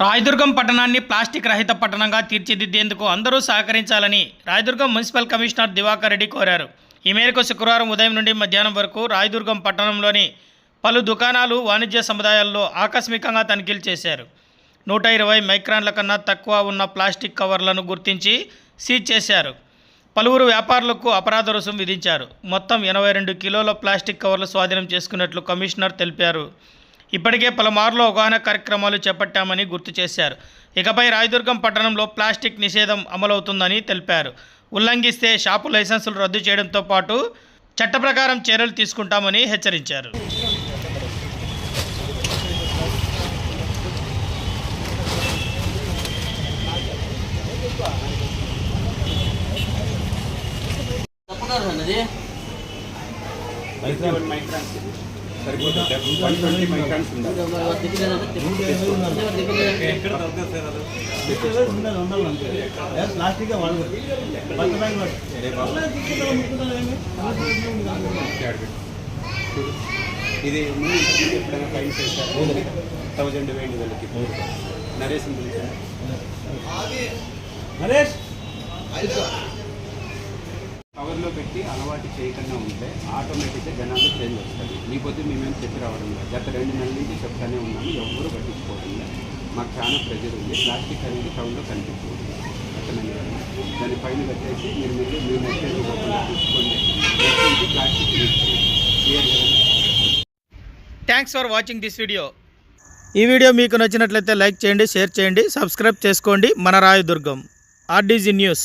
రాయదుర్గం పట్టణాన్ని ప్లాస్టిక్ రహిత పట్టణంగా తీర్చిదిద్దేందుకు అందరూ సహకరించాలని రాయదుర్గం మున్సిపల్ కమిషనర్ దివాకర్ రెడ్డి కోరారు. ఈ మేరకు శుక్రవారం ఉదయం నుండి మధ్యాహ్నం వరకు రాయదుర్గం పట్టణంలోని పలు దుకాణాలు వాణిజ్య సముదాయాల్లో ఆకస్మికంగా తనిఖీలు చేశారు. నూట ఇరవై మైక్రాన్ల కన్నా తక్కువ ఉన్న ప్లాస్టిక్ కవర్లను గుర్తించి సీజ్ చేశారు. పలువురు వ్యాపారులకు అపరాధ రుసుం విధించారు. మొత్తం ఎనభై రెండు కిలోల ప్లాస్టిక్ కవర్లు స్వాధీనం చేసుకున్నట్లు కమిషనర్ తెలిపారు. ఇప్పటికే పలుమార్లు అవగాహన కార్యక్రమాలు చేపట్టామని గుర్తు చేశారు. ఇకపై రాయదుర్గం పట్టణంలో ప్లాస్టిక్ నిషేధం అమలవుతుందని తెలిపారు. ఉల్లంఘిస్తే షాపు లైసెన్సులు రద్దు చేయడంతో పాటు చట్ట ప్రకారం చర్యలు తీసుకుంటామని హెచ్చరించారు. ప్లాస్టిక్ ఇది ఎప్పుడైనా ఫైన్ చేశారు? థౌజండ్ వేయండి వాళ్ళకి. నరేష్ నరేష్! కవర్లో పెట్టి అలవాటు చేయకుండా ఉంటే ఆటోమేటిక్గా జనాలు చేంజ్ వస్తుంది లేకపోతే మేమేం చెప్పి రావడం లేదు. గత రెండు నెలల నుంచి చెప్తానే ఉన్నాము ఎవరు పట్టించుకోవడం లేదు. మాకు చాలా ప్రెజర్ ఉంది. ప్లాస్టిక్ అనేది టౌన్లో కనిపించదు. అర్థమైంది దాని పైన పెట్టేసి మీరు మీరు మీ మెసేజ్ ఇవ్వకుండా చూసుకోండి. Plastic thanks for watching this video ఈ వీడియో మీకు నచ్చినట్లయితే లైక్ చేయండి షేర్ చేయండి సబ్స్క్రైబ్ చేసుకోండి. మన రాయదుర్గం ఆర్డీజీ న్యూస్.